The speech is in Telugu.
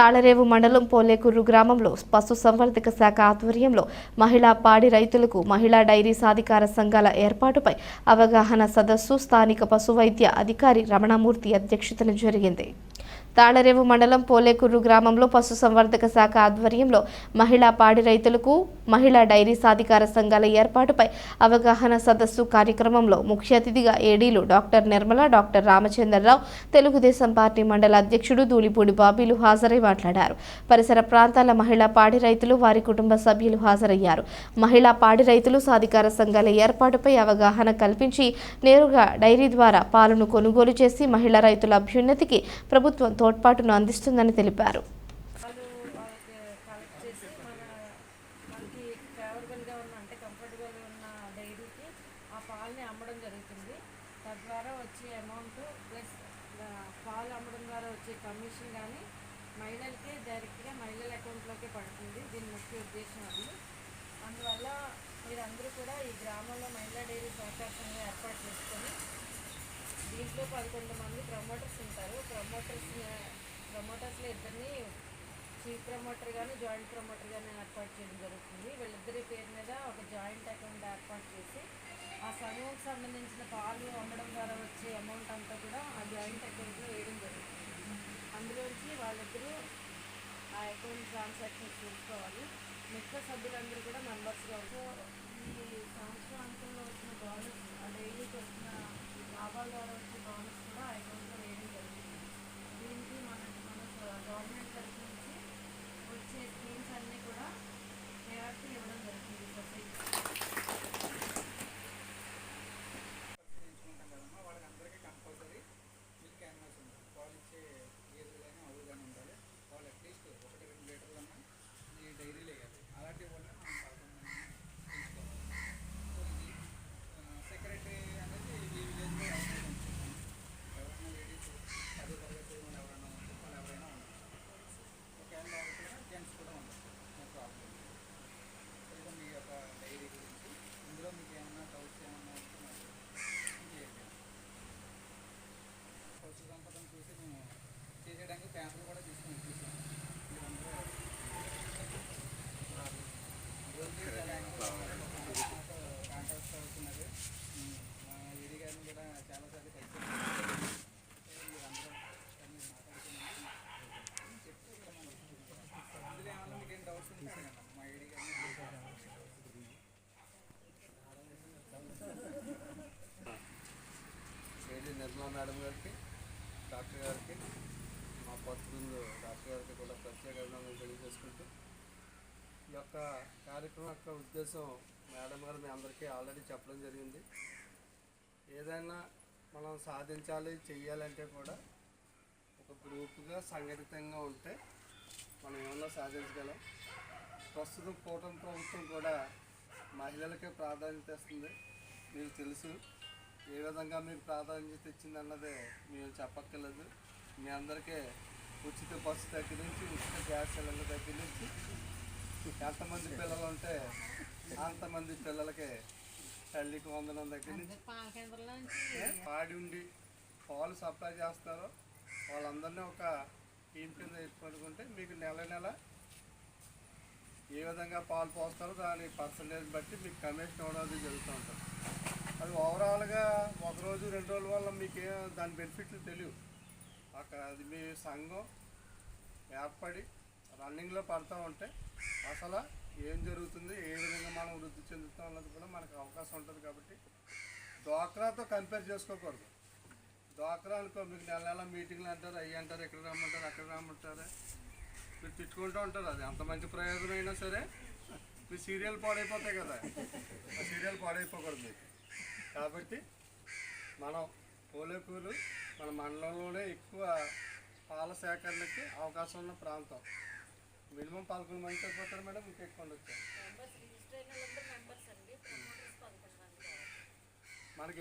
తాళరేవు మండలం పోలేకూరు గ్రామంలో పశు సంవర్ధక శాఖ ఆధ్వర్యంలో మహిళా పాడి రైతులకు మహిళా డైరీ సాధికార సంఘాల ఏర్పాటుపై అవగాహన సదస్సు స్థానిక పశు వైద్య అధికారి రమణమూర్తి అధ్యక్షతన జరిగింది. తాళరేవు మండలం పోలేకూరు గ్రామంలో పశు సంవర్ధక శాఖ ఆధ్వర్యంలో మహిళా పాడి రైతులకు మహిళా డైరీ సాధికార సంఘాల ఏర్పాటుపై అవగాహన సదస్సు కార్యక్రమంలో ముఖ్య అతిథిగా ఏడీలు doctor Nirmala doctor Ramachandra Rao Telugu Desam party మండల అధ్యక్షుడు ధూళిపూడి బాబీలు హాజరై మాట్లాడారు. పరిసర ప్రాంతాల మహిళా పాడి రైతులు వారి కుటుంబ సభ్యులు హాజరయ్యారు. మహిళా పాడి రైతులు సాధికార సంఘాల ఏర్పాటుపై అవగాహన కల్పించి నేరుగా డైరీ ద్వారా పాలను కొనుగోలు చేసి మహిళా రైతుల అభ్యున్నతికి ప్రభుత్వం తోడ్పాటును అందిస్తుందని తెలిపారు వాళ్ళు వాళ్ళకి కలెక్ట్ చేసి మన మనకి ఫేవరబుల్గా ఉన్న అంటే కంఫర్టబుల్గా ఉన్న డైరీకి ఆ పాలని అమ్మడం జరుగుతుంది. తద్వారా వచ్చే అమౌంట్ ప్లస్ పాలు అమ్మడం ద్వారా వచ్చే కమిషన్ కానీ మహిళలకే డైరెక్ట్గా మహిళల అకౌంట్లోకే పడుతుంది. దీని ముఖ్య ఉద్దేశం అది. అందువల్ల మీరందరూ కూడా ఈ గ్రామంలో మహిళా డైరీ సహకార సంఘం ఏర్పాటు చేసుకొని దీంట్లో పదకొండు మంది ప్రమోటర్స్ ఉంటారు. ప్రమోటర్స్ ప్రమోటర్స్లో ఇద్దరిని చీఫ్ ప్రమోటర్ కానీ జాయింట్ ప్రమోటర్ కానీ ఏర్పాటు చేయడం జరుగుతుంది. వీళ్ళిద్దరి పేరు మీద ఒక జాయింట్ అకౌంట్ ఏర్పాటు చేసి ఆ సంఘంకి సంబంధించిన పాలు అమ్మడం ద్వారా వచ్చే అమౌంట్ అంతా కూడా ఆ జాయింట్ అకౌంట్లో వేయడం జరుగుతుంది. అందులోంచి వాళ్ళిద్దరూ ఆ అకౌంట్ ట్రాన్సాక్షన్స్ చూసుకోవాలి. మిగతా సభ్యులందరూ కూడా మెంబర్స్గా మా మేడం గారికి డాక్టర్ గారికి మా పత్రులు డాక్టర్ గారికి కూడా ప్రత్యేక అభినందనలు తెలియజేసుకుంటూ ఈ యొక్క కార్యక్రమం యొక్క ఉద్దేశం మేడం గారు మీ అందరికీ ఆల్రెడీ చెప్పడం జరిగింది. ఏదైనా మనం సాధించాలి చెయ్యాలంటే కూడా ఒక గ్రూపుగా సంఘటితంగా ఉంటే మనం ఏమన్నా సాధించగలం. ప్రస్తుతం కూటమి ప్రభుత్వం కూడా మహిళలకే ప్రాధాన్యత ఇస్తుంది. మీకు తెలుసు. ఏ విధంగా మీకు ప్రాధాన్యత ఇచ్చిందన్నదే మేము చెప్పక్కర్లేదు. మీ అందరికీ ఉచిత బస్సు దగ్గర నుంచి ఉచిత గ్యాస్ సిలిండర్ దగ్గర నుంచి ఎంతమంది పిల్లలు ఉంటే అంతమంది పిల్లలకి తల్లికి వందనం దగ్గర నుంచి పాడి ఉండి పాలు సప్లై చేస్తారో వాళ్ళందరినీ ఒక టీం కింద ఎత్తుకుంటే మీకు నెల నెల ఏ విధంగా పాలు పోస్తారో దాని పర్సంటేజ్ బట్టి మీకు కమిషన్ ఇవ్వడం అది జరుగుతూ ఉంటుంది. అది ఓవరాల్గా ఒక రోజు రెండు రోజుల వల్ల మీకు దాని బెనిఫిట్లు తెలియవు. అక్కడ అది మీ సంఘం ఏర్పడి రన్నింగ్లో పడుతూ ఉంటే అసలు ఏం జరుగుతుంది ఏ విధంగా మనం వృద్ధి చెందుతాం అన్నది కూడా మనకు అవకాశం ఉంటుంది కాబట్టి డ్వాక్రాతో కంపేర్ చేసుకోకూడదు. డ్వాక్రా అనుకో మీకు నెల నెల మీటింగ్లు అంటారు అవి అంటారు ఇక్కడ రమ్మంటారు అక్కడ రమ్మంటారు. మీరు తిట్టుకుంటూ ఉంటారు అది. అంత మంచి ప్రయోజనం అయినా సరే మీ సీరియల్ పాడైపోతాయి కదా. ఆ సీరియల్ పాడైపోకూడదు మీకు. కాబట్టి మనం పోలేకూరు మన మండలంలోనే ఎక్కువ పాల సేకరణకి అవకాశం ఉన్న ప్రాంతం. మినిమం పదకొండు మంది సరిపోతారు మేడం ఇంకెక్కువ ఉండొచ్చు.